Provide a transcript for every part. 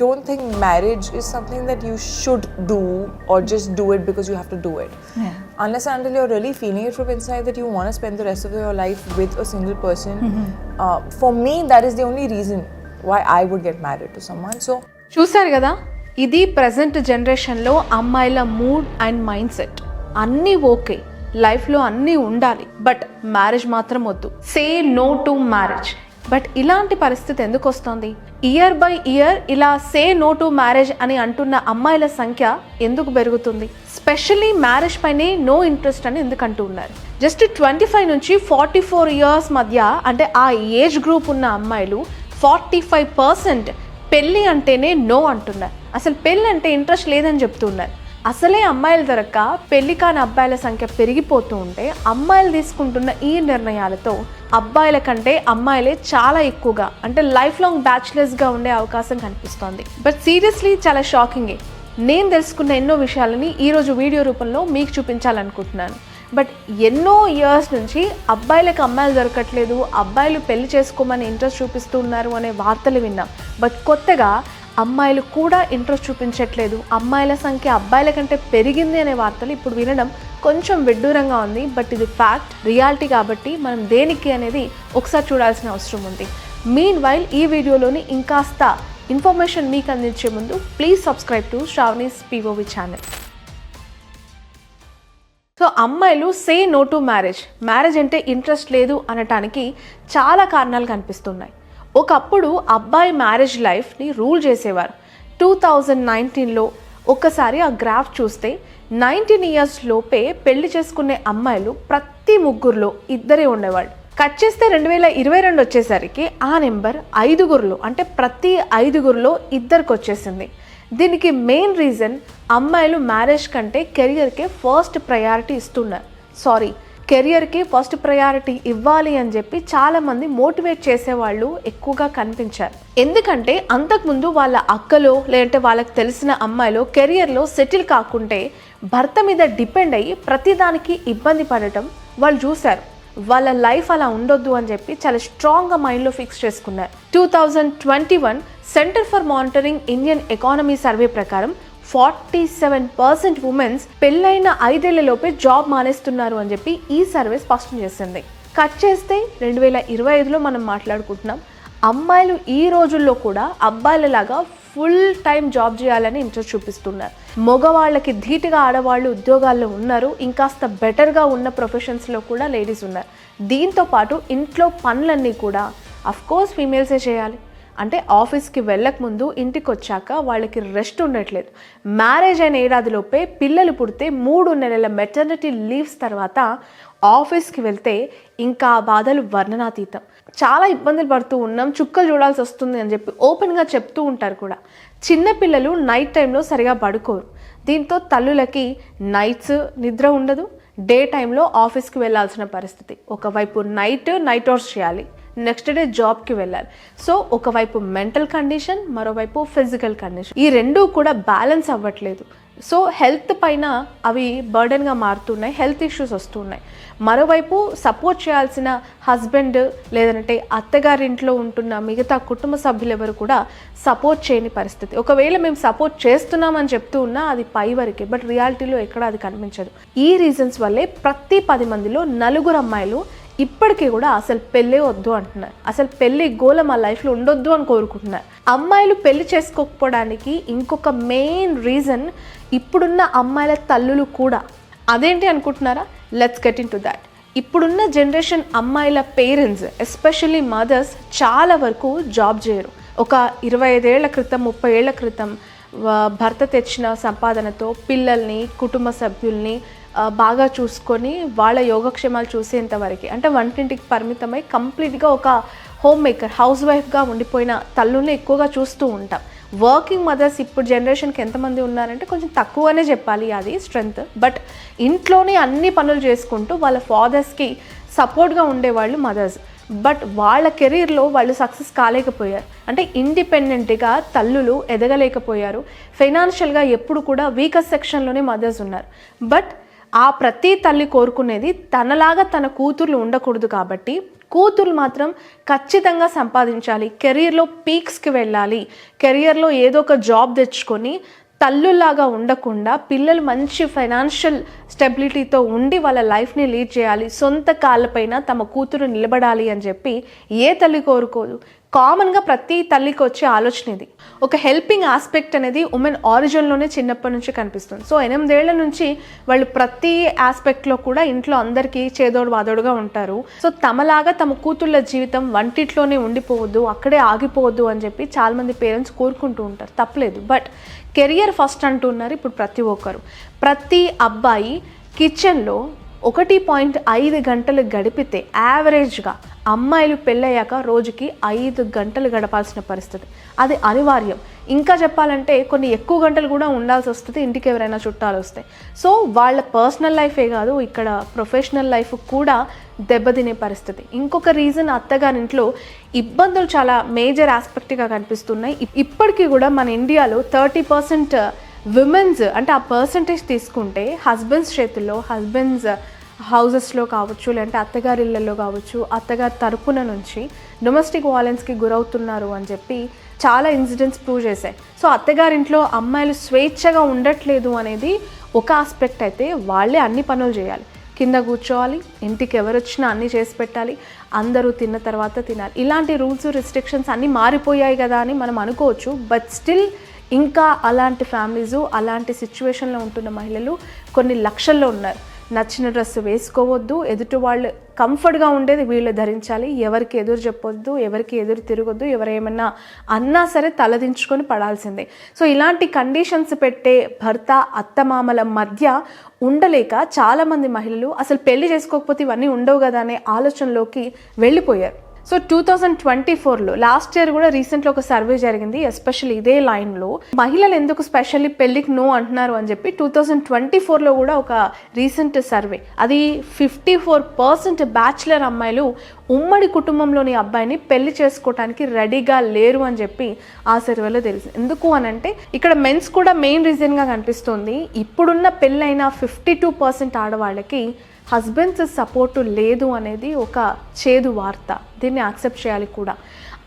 don't think marriage is something that you should do or just do it because you have to do it. Yeah. Unless and until you're really feeling it from inside that you want to spend the rest of your life with a single person. Uh, for me, that is the only reason why I would get married to someone. So చూశారు కదా ఇది present జనరేషన్లో అమ్మాయిల mood and mind set అన్నీ okay లైఫ్లో అన్నీ ఉండాలి but marriage మాత్రం వద్దు say no to marriage but ఇలాంటి పరిస్థితి ఎందుకు వస్తుంది? ఇయర్ బై ఇయర్ ఇలా సే నో టు మ్యారేజ్ అని అంటున్న అమ్మాయిల సంఖ్య ఎందుకు పెరుగుతుంది? స్పెషల్లీ మ్యారేజ్ పైనే నో ఇంట్రెస్ట్ అని ఎందుకు అంటూ ఉన్నారు? జస్ట్ ట్వంటీ ఫైవ్ నుంచి ఫార్టీ ఫోర్ ఇయర్స్ మధ్య అంటే ఆ ఏజ్ గ్రూప్ ఉన్న అమ్మాయిలు ఫార్టీ ఫైవ్ పర్సెంట్ పెళ్ళి అంటేనే నో అంటున్నారు. అసలు పెళ్ళి అంటే ఇంట్రెస్ట్ లేదని చెప్తున్నారు అసలే అమ్మాయిలు దొరక్క పెళ్ళి కాని అబ్బాయిల సంఖ్య పెరిగిపోతూ ఉంటే అమ్మాయిలు తీసుకుంటున్న ఈ నిర్ణయాలతో అబ్బాయిల కంటే అమ్మాయిలే చాలా ఎక్కువగా అంటే లైఫ్ లాంగ్ బ్యాచులర్స్గా ఉండే అవకాశం కనిపిస్తోంది. బట్ సీరియస్లీ చాలా షాకింగే నేను తెలుసుకున్న ఎన్నో విషయాలని ఈరోజు వీడియో రూపంలో మీకు చూపించాలనుకుంటున్నాను. బట్ ఎన్నో ఇయర్స్ నుంచి అబ్బాయిలకు అమ్మాయిలు దొరకట్లేదు అబ్బాయిలు పెళ్ళి చేసుకోమని ఇంట్రెస్ట్ చూపిస్తూ ఉన్నారు అనే వార్తలు విన్నాం. బట్ కొత్తగా అమ్మాయిలు కూడా ఇంట్రెస్ట్ చూపించట్లేదు. అమ్మాయిల సంఖ్య అబ్బాయిల కంటే పెరిగింది అనే వార్తలు ఇప్పుడు వినడం కొంచెం విడ్డూరంగా ఉంది. బట్ ఇది ఫ్యాక్ట్ రియాలిటీ కాబట్టి మనం దేనికి అనేది ఒకసారి చూడాల్సిన అవసరం ఉంది. మీన్ వైల్ ఈ వీడియోలోని ఇంకాస్త ఇన్ఫర్మేషన్ మీకు అందించే ముందు please subscribe to Shravani's POV channel so అమ్మాయిలు say no to marriage marriage అంటే ఇంట్రెస్ట్ లేదు అనటానికి చాలా కారణాలు కనిపిస్తున్నాయి. ఒకప్పుడు అబ్బాయి మ్యారేజ్ లైఫ్ని రూల్ చేసేవారు. టూ థౌజండ్ నైన్టీన్లో ఒక్కసారి ఆ గ్రాఫ్ చూస్తే నైన్టీన్ ఇయర్స్ లోపే పెళ్ళి చేసుకునే అమ్మాయిలు ప్రతి ముగ్గురులో ఇద్దరే ఉండేవాళ్ళు. కట్ చేస్తే రెండు వేల ఇరవై రెండు వచ్చేసరికి ఆ నెంబర్ ఐదుగురులో అంటే ప్రతి ఐదుగురులో ఇద్దరికి వచ్చేసింది. దీనికి మెయిన్ రీజన్ అమ్మాయిలు మ్యారేజ్ కంటే కెరియర్కే ఫస్ట్ ప్రయారిటీ ఇస్తున్నారు. సారీ కెరియర్కి ఫస్ట్ ప్రయారిటీ ఇవ్వాలి అని చెప్పి చాలామంది మోటివేట్ చేసేవాళ్ళు ఎక్కువగా కనిపించారు. ఎందుకంటే అంతకుముందు వాళ్ళ అక్కలో లేదంటే వాళ్ళకి తెలిసిన అమ్మాయిలో కెరియర్లో సెటిల్ కాకుంటే భర్త మీద డిపెండ్ అయ్యి ప్రతిదానికి ఇబ్బంది పడటం వాళ్ళు చూశారు. వాళ్ళ లైఫ్ అలా ఉండొద్దు అని చెప్పి చాలా స్ట్రాంగ్గా మైండ్లో ఫిక్స్ చేసుకున్నారు. Two thousand twenty one centre for monitoring Indian economy survey ప్రకారం ఫార్టీ సెవెన్ పర్సెంట్ ఉమెన్స్ పెళ్ళైన ఐదేళ్ళలోపే జాబ్ మానేస్తున్నారు అని చెప్పి ఈ సర్వే స్పష్టం చేసింది. కట్ చేస్తే రెండు వేల ఇరవై ఐదులో మనం మాట్లాడుకుంటున్నాం. అమ్మాయిలు ఈ రోజుల్లో కూడా అబ్బాయిలలాగా ఫుల్ టైం జాబ్ చేయాలని ఇంట్రెస్ట్ చూపిస్తున్నారు. మగవాళ్ళకి ధీటుగా ఆడవాళ్ళు ఉద్యోగాల్లో ఉన్నారు. ఇంకాస్త బెటర్గా ఉన్న ప్రొఫెషన్స్లో కూడా లేడీస్ ఉన్నారు. దీంతో పాటు ఇంట్లో పనులన్నీ కూడా అఫ్కోర్స్ ఫీమేల్సే చేయాలి. అంటే ఆఫీస్కి వెళ్ళకముందు ఇంటికి వచ్చాక వాళ్ళకి రెస్ట్ ఉండట్లేదు. మ్యారేజ్ అయిన ఏడాదిలోపే పిల్లలు పుడితే మూడు నెలల మెటర్నిటీ లీవ్స్ తర్వాత ఆఫీస్కి వెళ్తే ఇంకా బాధలు వర్ణనాతీతం. చాలా ఇబ్బందులు పడుతూ ఉన్నాం చుక్కలు చూడాల్సి వస్తుంది అని చెప్పి ఓపెన్గా చెప్తూ ఉంటారు కూడా. చిన్నపిల్లలు నైట్ టైంలో సరిగా పడుకోరు. దీంతో తల్లులకి నైట్స్ నిద్ర ఉండదు. డే టైంలో ఆఫీస్కి వెళ్ళాల్సిన పరిస్థితి. ఒకవైపు నైట్ నైట్ అవర్స్ చేయాలి. నెక్స్ట్ డే జాబ్కి వెళ్ళాలి. సో ఒకవైపు మెంటల్ కండిషన్ మరోవైపు ఫిజికల్ కండిషన్ ఈ రెండూ కూడా బ్యాలెన్స్ అవ్వట్లేదు. సో హెల్త్ పైన అవి బర్డెన్గా మారుతున్నాయి హెల్త్ ఇష్యూస్ వస్తున్నాయి. మరోవైపు సపోర్ట్ చేయాల్సిన హస్బెండ్ లేదంటే అత్తగారింట్లో ఉంటున్న మిగతా కుటుంబ సభ్యులు ఎవరు కూడా సపోర్ట్ చేయని పరిస్థితి. ఒకవేళ మేము సపోర్ట్ చేస్తున్నామని చెప్తూ ఉన్నా అది పై వరకే బట్ రియాలిటీలో ఎక్కడ అది కనిపించదు. ఈ రీజన్స్ వల్లే ప్రతి పది మందిలో నలుగురు అమ్మాయిలు ఇప్పటికీ కూడా అసలు పెళ్ళే వద్దు అంటున్నారు అసలు పెళ్ళి గోల మా లైఫ్లో ఉండొద్దు అని కోరుకుంటున్నారు అమ్మాయిలు పెళ్ళి చేసుకోకపోవడానికి ఇంకొక మెయిన్ రీజన్ ఇప్పుడున్న అమ్మాయిల తల్లులు కూడా. అదేంటి అనుకుంటున్నారా? Let's get in to that ఇప్పుడున్న జనరేషన్ అమ్మాయిల పేరెంట్స్ ఎస్పెషల్లీ మదర్స్ చాలా వరకు జాబ్ చేయరు. ఒక ఇరవై ఐదేళ్ళ క్రితం ముప్పై ఏళ్ళ క్రితం భర్త తెచ్చిన సంపాదనతో పిల్లల్ని కుటుంబ సభ్యుల్ని బాగా చూసుకొని వాళ్ళ యోగక్షేమాలు చూసేంత వరకు. అంటే వంటింటికి పరిమితమై కంప్లీట్గా ఒక హోమ్ మేకర్ హౌస్ వైఫ్గా ఉండిపోయిన తల్లుల్ని ఎక్కువగా చూస్తూ ఉంటాం. వర్కింగ్ మదర్స్ ఇప్పుడు జనరేషన్కి ఎంతమంది ఉన్నారంటే కొంచెం తక్కువనే చెప్పాలి అది స్ట్రెంగ్త్. బట్ ఇంట్లోనే అన్ని పనులు చేసుకుంటూ వాళ్ళ ఫాదర్స్కి సపోర్ట్గా ఉండేవాళ్ళు మదర్స్. బట్ వాళ్ళ కెరీర్లో వాళ్ళు సక్సెస్ కాలేకపోయారు. అంటే ఇండిపెండెంట్గా తల్లులు ఎదగలేకపోయారు. ఫైనాన్షియల్గా ఎప్పుడు కూడా వీకర్ సెక్షన్లోనే మదర్స్ ఉన్నారు. బట్ ఆ ప్రతి తల్లి కోరుకునేది తనలాగా తన కూతుర్లు ఉండకూడదు కాబట్టి కూతురు మాత్రం ఖచ్చితంగా సంపాదించాలి. కెరియర్లో పీక్స్కి వెళ్ళాలి. కెరియర్లో ఏదో ఒక జాబ్ తెచ్చుకొని తల్లులాగా ఉండకుండా పిల్లలు మంచి ఫైనాన్షియల్ స్టెబిలిటీతో ఉండి వాళ్ళ లైఫ్ని లీడ్ చేయాలి. సొంత కాళ్ళపైన తమ కూతురు నిలబడాలి అని చెప్పి ఏ తల్లి కోరుకోదు. కామన్గా ప్రతి తల్లికి వచ్చే ఆలోచన ఇది. ఒక హెల్పింగ్ ఆస్పెక్ట్ అనేది ఉమెన్ ఆరిజిన్లోనే చిన్నప్పటి నుంచి కనిపిస్తుంది. సో ఎనిమిదేళ్ళ నుంచి వాళ్ళు ప్రతి ఆస్పెక్ట్లో కూడా ఇంట్లో అందరికీ చేదోడు వాదోడుగా ఉంటారు. సో తమలాగా తమ కూతుళ్ళ జీవితం వంటిట్లోనే ఉండిపోవద్దు అక్కడే ఆగిపోవద్దు అని చెప్పి చాలామంది పేరెంట్స్ కోరుకుంటూ ఉంటారు. తప్పలేదు. బట్ కెరియర్ ఫస్ట్ అంటున్నారు ఇప్పుడు ప్రతి ఒక్కరు. ప్రతి అబ్బాయి కిచెన్లో ఒకటి పాయింట్ ఐదు గంటలు గడిపితే యావరేజ్గా అమ్మాయిలు పెళ్ళయ్యాక రోజుకి ఐదు గంటలు గడపాల్సిన పరిస్థితి. అది అనివార్యం. ఇంకా చెప్పాలంటే కొన్ని ఎక్కువ గంటలు కూడా ఉండాల్సి వస్తుంది ఇంటికి ఎవరైనా చుట్టాలు వస్తాయి సో వాళ్ళ పర్సనల్ లైఫే కాదు ఇక్కడ ప్రొఫెషనల్ లైఫ్ కూడా దెబ్బతినే పరిస్థితి. ఇంకొక రీజన్ అత్తగారింట్లో ఇబ్బందులు చాలా మేజర్ ఆస్పెక్ట్గా కనిపిస్తున్నాయి. ఇప్పటికీ కూడా మన ఇండియాలో థర్టీ పర్సెంట్ విమెన్స్ అంటే ఆ పర్సంటేజ్ తీసుకుంటే హస్బెండ్స్ చేతుల్లో హస్బెండ్స్ హౌజెస్లో uh, కావచ్చు లేదంటే అత్తగారి ఇళ్ళలో కావచ్చు అత్తగారి తరపున నుంచి డొమెస్టిక్ వాయలెన్స్కి గురవుతున్నారు అని చెప్పి చాలా ఇన్సిడెంట్స్ ప్రూవ్ చేశాయి. సో అత్తగారింట్లో అమ్మాయిలు స్వేచ్ఛగా ఉండట్లేదు అనేది ఒక ఆస్పెక్ట్ అయితే వాళ్ళే అన్ని పనులు చేయాలి. కింద కూర్చోవాలి ఇంటికి ఎవరు వచ్చినా అన్నీ చేసి పెట్టాలి అందరూ తిన్న తర్వాత తినాలి. ఇలాంటి రూల్స్ రిస్ట్రిక్షన్స్ అన్నీ మారిపోయాయి కదా అని మనం అనుకోవచ్చు బట్ స్టిల్ ఇంకా అలాంటి ఫ్యామిలీస్ అలాంటి సిచ్యువేషన్లో ఉంటున్న మహిళలు కొన్ని లక్షల్లో ఉన్నారు. నచ్చిన డ్రెస్ వేసుకోవద్దు ఎదుటి వాళ్ళు కంఫర్ట్గా ఉండేది వీళ్ళు ధరించాలి ఎవరికి ఎదురు చెప్పొద్దు ఎవరికి ఎదురు తిరగొద్దు ఎవరేమన్నా అన్నా సరే తలదించుకొని పడాల్సిందే. సో ఇలాంటి కండిషన్స్ పెట్టే భర్త అత్తమామల మధ్య ఉండలేక చాలామంది మహిళలు అసలు పెళ్ళి చేసుకోకపోతే ఇవన్నీ ఉండవు కదా అనే ఆలోచనలోకి వెళ్ళిపోయారు. సో టూ థౌజండ్ ట్వంటీ ఫోర్లో లాస్ట్ ఇయర్ కూడా రీసెంట్లో ఒక సర్వే జరిగింది ఎస్పెషల్లీ ఇదే లైన్లో మహిళలు ఎందుకు స్పెషల్లీ పెళ్ళికి నో అంటున్నారు అని చెప్పి టూ థౌజండ్ ట్వంటీ ఫోర్లో కూడా ఒక రీసెంట్ సర్వే అది ఫిఫ్టీ ఫోర్ పర్సెంట్ బ్యాచులర్ అమ్మాయిలు ఉమ్మడి కుటుంబంలోని అబ్బాయిని పెళ్ళి చేసుకోవడానికి రెడీగా లేరు అని చెప్పి ఆ సర్వేలో తెలిసింది. ఎందుకు అని అంటే ఇక్కడ మెన్స్ కూడా మెయిన్ రీజన్గా కనిపిస్తుంది ఇప్పుడున్న పెళ్ళైన ఫిఫ్టీ టూ పర్సెంట్ ఆడవాళ్ళకి హస్బెండ్స్ సపోర్టు లేదు అనేది ఒక చేదు వార్త. దీన్ని యాక్సెప్ట్ చేయాలి కూడా.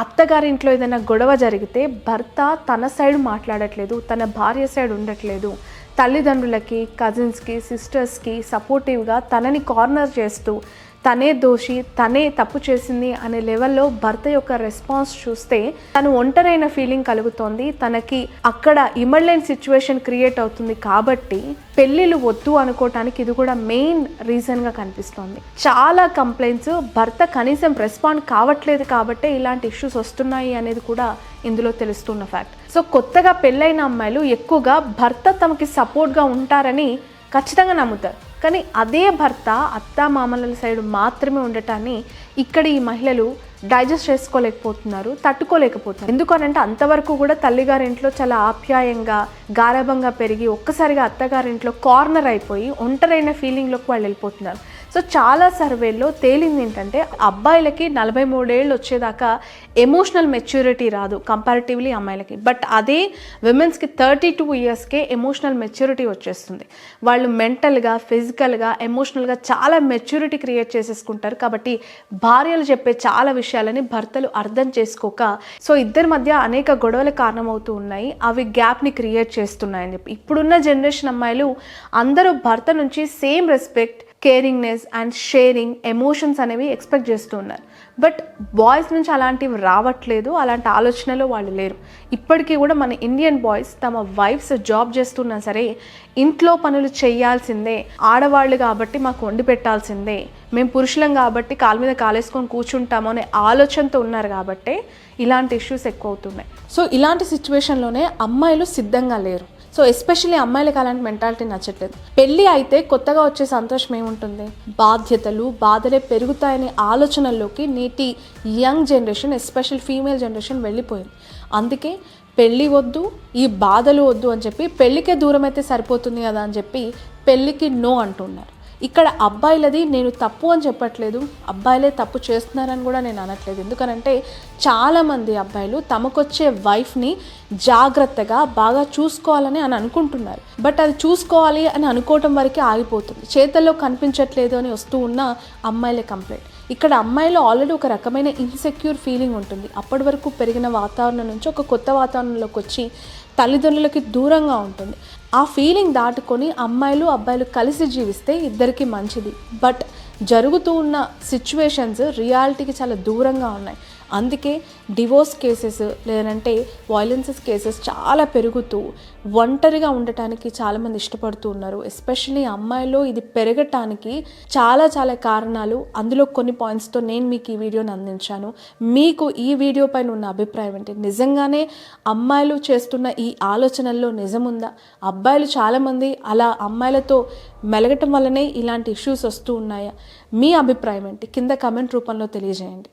అత్తగారింట్లో ఏదైనా గొడవ జరిగితే భర్త తన సైడ్ మాట్లాడట్లేదు తన భార్య సైడ్ ఉండట్లేదు. తల్లిదండ్రులకి కజిన్స్కి సిస్టర్స్కి సపోర్టివ్గా తనని కార్నర్ చేస్తూ తనే దోషి తనే తప్పు చేసింది అనే లెవెల్లో భర్త యొక్క రెస్పాన్స్ చూస్తే తను ఒంటరైన ఫీలింగ్ కలుగుతోంది. తనకి అక్కడ ఇమర్లైన్ సిచ్యువేషన్ క్రియేట్ అవుతుంది కాబట్టి పెళ్ళిళ్ళు వద్దు అనుకోవటానికి ఇది కూడా మెయిన్ రీజన్గా కనిపిస్తోంది. చాలా కంప్లైంట్స్ భర్త కనీసం రెస్పాండ్ కావట్లేదు కాబట్టే ఇలాంటి ఇష్యూస్ వస్తున్నాయి అనేది కూడా ఇందులో తెలుస్తున్న ఫ్యాక్ట్. సో కొత్తగా పెళ్ళైన అమ్మాయిలు ఎక్కువగా భర్త తమకి సపోర్ట్గా ఉంటారని ఖచ్చితంగా నమ్ముతారు. కానీ అదే భర్త అత్త మామల సైడ్ మాత్రమే ఉండటాన్ని ఇక్కడ ఈ మహిళలు డైజెస్ట్ చేసుకోలేకపోతున్నారు తట్టుకోలేకపోతున్నారు. ఎందుకనంటే అంతవరకు కూడా తల్లిగారింట్లో చాలా ఆప్యాయంగా గారాభంగా పెరిగి ఒక్కసారిగా అత్తగారింట్లో కార్నర్ అయిపోయి ఒంటరైన ఫీలింగ్లోకి వాళ్ళు వెళ్ళిపోతున్నారు. సో చాలా సర్వేల్లో తేలింది ఏంటంటే అబ్బాయిలకి నలభై మూడేళ్ళు వచ్చేదాకా ఎమోషనల్ మెచ్యూరిటీ రాదు కంపారిటివ్లీ అమ్మాయిలకి. బట్ అదే విమెన్స్కి థర్టీ టూ ఇయర్స్కే ఎమోషనల్ మెచ్యూరిటీ వచ్చేస్తుంది. వాళ్ళు మెంటల్గా ఫిజికల్గా ఎమోషనల్గా చాలా మెచ్యూరిటీ క్రియేట్ చేసేసుకుంటారు. కాబట్టి భార్యలు చెప్పే చాలా విషయాలని భర్తలు అర్థం చేసుకోక సో ఇద్దరి మధ్య అనేక గొడవలు కారణమవుతూ ఉన్నాయి. అవి గ్యాప్ని క్రియేట్ చేస్తున్నాయని చెప్పి. ఇప్పుడున్న జనరేషన్ అమ్మాయిలు అందరూ భర్త నుంచి same respect caringness and sharing emotions అనేవి ఎక్స్పెక్ట్ చేస్తూ ఉన్నారు. బట్ బాయ్స్ నుంచి అలాంటివి రావట్లేదు. అలాంటి ఆలోచనలో వాళ్ళు లేరు. ఇప్పటికీ కూడా మన ఇండియన్ బాయ్స్ తమ వైఫ్స్ జాబ్ చేస్తున్నా సరే ఇంట్లో పనులు చేయాల్సిందే. ఆడవాళ్ళు కాబట్టి మాకు వండి పెట్టాల్సిందే. మేము పురుషులం కాబట్టి కాలు మీద కాలేసుకొని కూర్చుంటాము అనే ఆలోచనతో ఉన్నారు కాబట్టే ఇలాంటి ఇష్యూస్ ఎక్కువ అవుతున్నాయి సో ఇలాంటి సిచ్యువేషన్లోనే అమ్మాయిలు సిద్ధంగా లేరు. సో ఎస్పెషల్లీ అమ్మాయిలకు అలాంటి మెంటాలిటీ నచ్చట్లేదు. పెళ్ళి అయితే కొత్తగా వచ్చే సంతోషం ఏముంటుంది? బాధ్యతలు బాధలే పెరుగుతాయనే ఆలోచనల్లోకి నేటి young generation especial female generation వెళ్ళిపోయింది. అందుకే పెళ్ళి వద్దు ఈ బాధలు వద్దు అని చెప్పి పెళ్ళికే దూరం అయితే సరిపోతుంది కదా అని చెప్పి పెళ్ళికి నో అంటున్నారు. ఇక్కడ అబ్బాయిలది నేను తప్పు అని చెప్పట్లేదు. అబ్బాయిలే తప్పు చేస్తున్నారని కూడా నేను అనట్లేదు. ఎందుకనంటే చాలామంది అబ్బాయిలు తమకొచ్చే వైఫ్ని జాగ్రత్తగా బాగా చూసుకోవాలని అని అనుకుంటున్నారు. బట్ అది చూసుకోవాలి అని అనుకోవటం వరకే ఆగిపోతుంది. చేతల్లో కనిపించట్లేదు అని వస్తూ ఉన్న అమ్మాయిలే కంప్లైంట్ ఇక్కడ అమ్మాయిలో ఆల్రెడీ ఒక రకమైన ఇన్సెక్యూర్ ఫీలింగ్ ఉంటుంది. అప్పటి వరకు పెరిగిన వాతావరణం నుంచి ఒక కొత్త వాతావరణంలోకి వచ్చి తల్లిదండ్రులకి దూరంగా ఉంటుంది. ఆ ఫీలింగ్ దాటుకొని అమ్మాయిలు అబ్బాయిలు కలిసి జీవిస్తే ఇద్దరికి మంచిది. బట్ జరుగుతూ ఉన్న సిచ్యువేషన్స్ రియాలిటీకి చాలా దూరంగా ఉన్నాయి. అందుకే డివోర్స్ కేసెస్ లేదంటే వైలెన్సెస్ కేసెస్ చాలా పెరుగుతూ ఒంటరిగా ఉండటానికి చాలామంది ఇష్టపడుతూ ఉన్నారు. ఎస్పెషల్లీ అమ్మాయిలో ఇది పెరగటానికి చాలా చాలా కారణాలు. అందులో కొన్ని పాయింట్స్తో నేను మీకు ఈ వీడియోని అందించాను. మీకు ఈ వీడియో పైన ఉన్న అభిప్రాయం ఏంటి? నిజంగానే అమ్మాయిలు చేస్తున్న ఈ ఆలోచనల్లో నిజముందా అబ్బాయిలు చాలామంది అలా అమ్మాయిలతో మెలగటం వల్లనే ఇలాంటి ఇష్యూస్ వస్తూ ఉన్నాయా? మీ అభిప్రాయం ఏంటి? కింద కమెంట్ రూపంలో తెలియజేయండి.